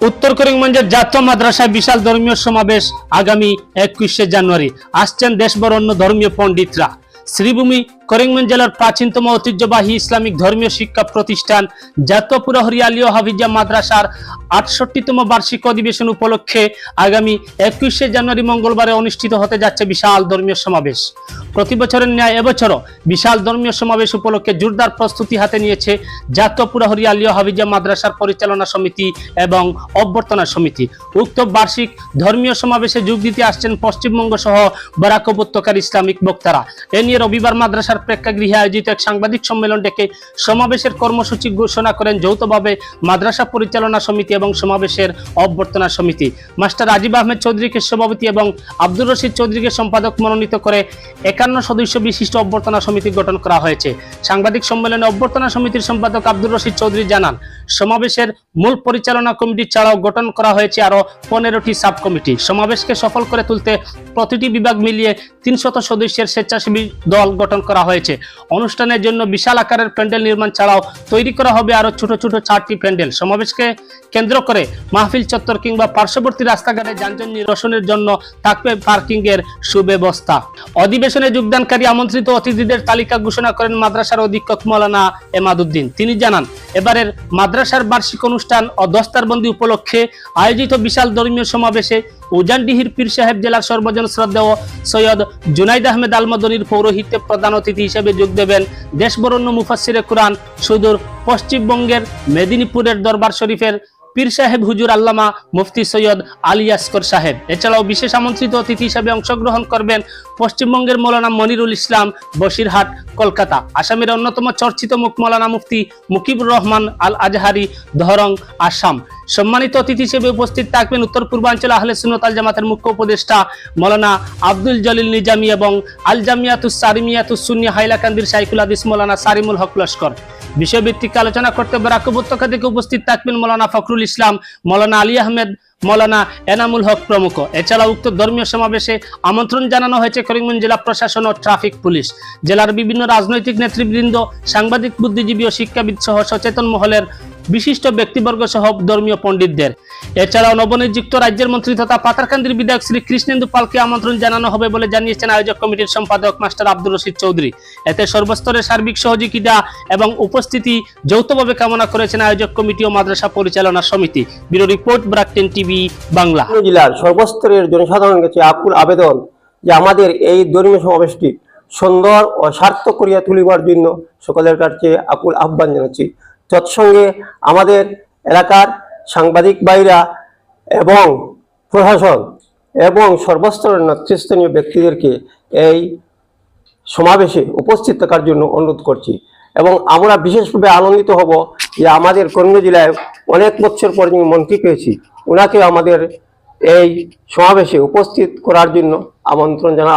উত্তর করিমগঞ্জের জাতীয় মাদ্রাসায় বিশাল ধর্মীয় সমাবেশ আগামী একুশে জানুয়ারি। আসছেন দেশবরণ্য ধর্মীয় পণ্ডিতরা। শ্রীভূমি করিমগঞ্জ জেলার প্রাচীনতম ঐতিহ্যবাহী ইসলামিক ধর্মীয় শিক্ষা প্রতিষ্ঠান জাতীয় পুরহরি আলিয়া হাফিজা মাদ্রাসার আটষট্টিতম বার্ষিক অধিবেশন উপলক্ষে আগামী একুশে জানুয়ারি মঙ্গলবারে অনুষ্ঠিত হতে যাচ্ছে বিশাল ধর্মীয় সমাবেশ। প্রতি বছরের ন্যায় এবছরও বিশাল ধর্মীয় সমাবেশ উপলক্ষে জোরদার প্রস্তুতি হাতে নিয়েছে জাতীয় পুরহরি আলিয়া হাফিজা মাদ্রাসার পরিচালনা সমিতি এবং অভ্যর্থনা সমিতি। উক্ত বার্ষিক ধর্মীয় সমাবেশে যোগ দিতে আসছেন পশ্চিমবঙ্গ সহ বরাক উপত্যকার ইসলামিক বক্তারা। এ নিয়ে রবিবার মাদ্রাসার প্রেক্ষাগৃহে আয়োজিত এক সাংবাদিক সম্মেলন ডেকে সমাবেশের কর্মসূচি ঘোষণা করেন যৌথভাবে মাদ্রাসা পরিচালনা সমিতি এবং সমাবেশের অভ্যর্থনা সমিতি। মাস্টার রাজীব আহমেদ চৌধুরীকে সভাপতি এবং আব্দুর রশিদ চৌধুরীকে সম্পাদক মনোনীত করে একান্ন সদস্য বিশিষ্ট অভ্যর্থনা সমিতি গঠন করা হয়েছে। সাংবাদিক সম্মেলনে অভ্যর্থনা সমিতির সম্পাদক আব্দুর রশিদ চৌধুরী জানান, সমাবেশের মূল পরিচালনা কমিটি ছাড়াও গঠন করা হয়েছে আরও পনেরোটি সাব কমিটি সমাবেশকে সফল করে তুলতে প্রতিটি বিভাগ মিলিয়ে তিনশত সদস্যের স্বেচ্ছাসেবী দল গঠন করা হয়েছে। অনুষ্ঠানের জন্য বিশাল আকারের প্যান্ডেল নির্মাণ ছাড়াও তৈরি করা হবে আরও ছোট ছোট চারটি প্যান্ডেল। সমাবেশকে কেন্দ্র করে মাহফিল চত্বর কিংবা পার্শ্ববর্তী রাস্তাঘাটে যানজট নিরসনের জন্য থাকবে পার্কিং এর সুব্যবস্থা। অধিবেশনে যোগদানকারী আমন্ত্রিত অতিথিদের তালিকা ঘোষণা করেন মাদ্রাসার অধীক্ষক মৌলানা এমাদুদ্দিন। তিনি জানান, এবারের মাদ্রাসার বার্ষিক অনুষ্ঠান ও দস্তারবন্দি উপলক্ষে আয়োজিত বিশাল ধর্মীয় সমাবেশে উজানডিহির পীর সাহেব জেলার সর্বজন শ্রদ্ধেয় সৈয়দ জুনাইদ আহমেদ আলমদনির পৌরোহিত্যে প্রধান অতিথি হিসেবে যোগ দেবেন দেশবরণ্য মুফাসিরে কুরআন সুদূর পশ্চিমবঙ্গের মেদিনীপুরের দরবার শরীফের পীর সাহেব হুজুর আল্লামা মুফতি সৈয়দ আলী আসকর সাহেব। এছাড়াও বিশেষ আমন্ত্রিত অতিথি হিসাবে অংশগ্রহণ করবেন পশ্চিমবঙ্গের মৌলানা মনিরুল ইসলাম, বসিরহাট, কলকাতা। আসামের অন্যতম চর্চিত মুখ মৌলানা মুফতি মুকিবুর রহমান আল আজহারি ধরং, আসাম। সম্মানিত অতিথি হিসেবে উপস্থিত থাকবেন উত্তর পূর্বাঞ্চল আহলে সুন্নত আল জামাতের মুখ্য উপদেষ্টা মৌলানা আব্দুল জলিল নিজামী এবং আল জামিয়াতুস সারিমিয়াতুস সুন্নি হাইলাকান্দির সাইকুল হাদিস মৌলানা সারিমুল হক লস্কর। বিষয়ভিত্তিক আলোচনা করতে বরাক উপত্যকা থেকে উপস্থিত থাকবেন মৌলানা ফখরুল ইসলাম, মৌলানা আলী আহমেদ, মৌলানা এনামুল হক প্রমুখ। এছাড়া উক্ত ধর্মীয় সমাবেশে আমন্ত্রণ জানানো হয়েছে করিমগঞ্জ জেলা প্রশাসন ও ট্রাফিক পুলিশ। জেলার বিভিন্ন রাজনৈতিক নেতৃবৃন্দ, সাংবাদিক, বুদ্ধিজীবী ও শিক্ষাবিদ সহ সচেতন মহলের বিশিষ্ট ব্যক্তিবর্গ সহ ধর্মীয় পণ্ডিতদের। এছাড়াও নবনিযুক্ত রাজ্যের মন্ত্রী তথা পাতারকান্দির বিধায়ক শ্রী কৃষ্ণেন্দু পালকে আমন্ত্রণ জানানো হবে বলে জানিয়েছেন আয়োজক কমিটির সম্পাদক মাস্টার আব্দুর রশিদ চৌধুরী। এতে সর্বস্তরের সার্বিক সহযোগিতা এবং উপস্থিতি যৌথভাবে কামনা করেছেন আয়োজক কমিটি ও মাদ্রাসা পরিচালনা সমিতি। ব্যুরো রিপোর্ট, ব্রাকটেন টিভি, বাংলা। জেলার সর্বস্তরের জনসাধারণের কাছে আকুল আবেদন যে আমাদের এই ধর্মীয় সমাবেশটি সুন্দর ও সার্থক করিয়া তুলিবার জন্য সকলের কাছে আকুল আহ্বান জানাচ্ছি। তৎসঙ্গে আমাদের এলাকার সাংবাদিক ভাইরা এবং প্রশাসন এবং সর্বস্তরের নেতৃস্থানীয় ব্যক্তিদেরকে এই সমাবেশে উপস্থিত থাকার জন্য অনুরোধ করছি এবং আমরা বিশেষভাবে আনন্দিত হব যে আমাদের কর্মী জেলায় অনেক বছর পর যিনি মন্ত্রী পেয়েছি ওনাকে আমাদের এই সমাবেশে উপস্থিত করার জন্য আমন্ত্রণ জানা,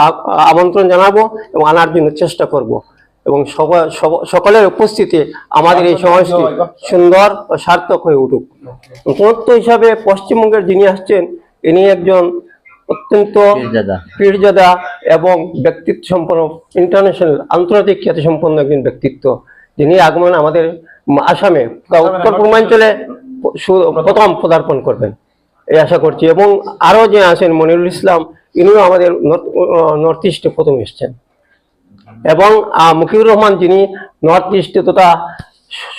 আমন্ত্রণ জানাব এবং আনার জন্য চেষ্টা করব। এবং সবা- সকলের উপস্থিতি আমাদের এই সমাবেশটি সুন্দর ও সার্থক হয়ে উঠুক। উপযুক্ত হিসাবে পশ্চিমবঙ্গের যিনি আসছেন ইনি একজন অত্যন্ত পীরজাদা। এবং ব্যক্তিত্ব সম্পন্ন ইন্টারন্যাশনাল আন্তর্জাতিক খ্যাতি সম্পন্ন একজন ব্যক্তিত্ব। যিনি আগমন আমাদের আসামে বা উত্তর পূর্বাঞ্চলে প্রথম পদার্পণ করবেন। এই আশা করছি। এবং আরও যে আছেন মনিরুল ইসলাম ইনিও আমাদের নর্থ ইস্টে প্রথম এসছেন। এবং আহ, মুকিবুর রহমান যিনি নর্থ ইস্টে তথা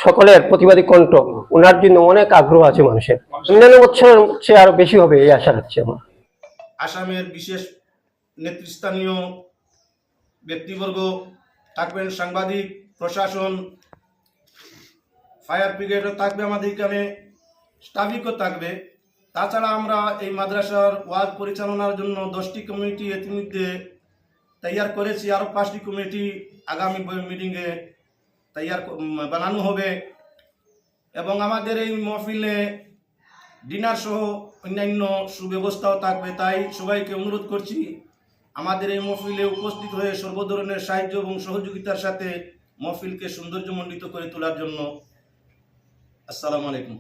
সকলের প্রতিবাদী কণ্ঠ ওনার জন্য অনেক আগ্রহ আছে মানুষের। অন্যান্য বছরের চেয়ে আরও বেশি হবে এই আশা রাখছি আমার। আসামের বিশেষ নেতৃস্থানীয় ব্যক্তিবর্গ থাকবেন সাংবাদিক প্রশাসন ফায়ার ব্রিগেডও থাকবে আমাদের এখানে স্টাফিকও থাকবে। তাছাড়া আমরা এই মাদ্রাসার ওয়ার্ড পরিচালনার জন্য দশটি কমিটি ইতিমধ্যে তৈয়ার করেছি আরও পাঁচটি কমিটি আগামী মিটিংয়ে তৈয়ার বানানো হবে এবং আমাদের এই মহফিলে ডিনার সহ অন্যান্য সুব্যবস্থাও থাকবে তাই সবাইকে অনুরোধ করছি আমাদের এই মহফিলে উপস্থিত হয়ে সর্ব ধরনের সাহায্য এবং সহযোগিতার সাথে মহফিলকে সৌন্দর্যমণ্ডিত করে তোলার জন্য। আসসালামু আলাইকুম।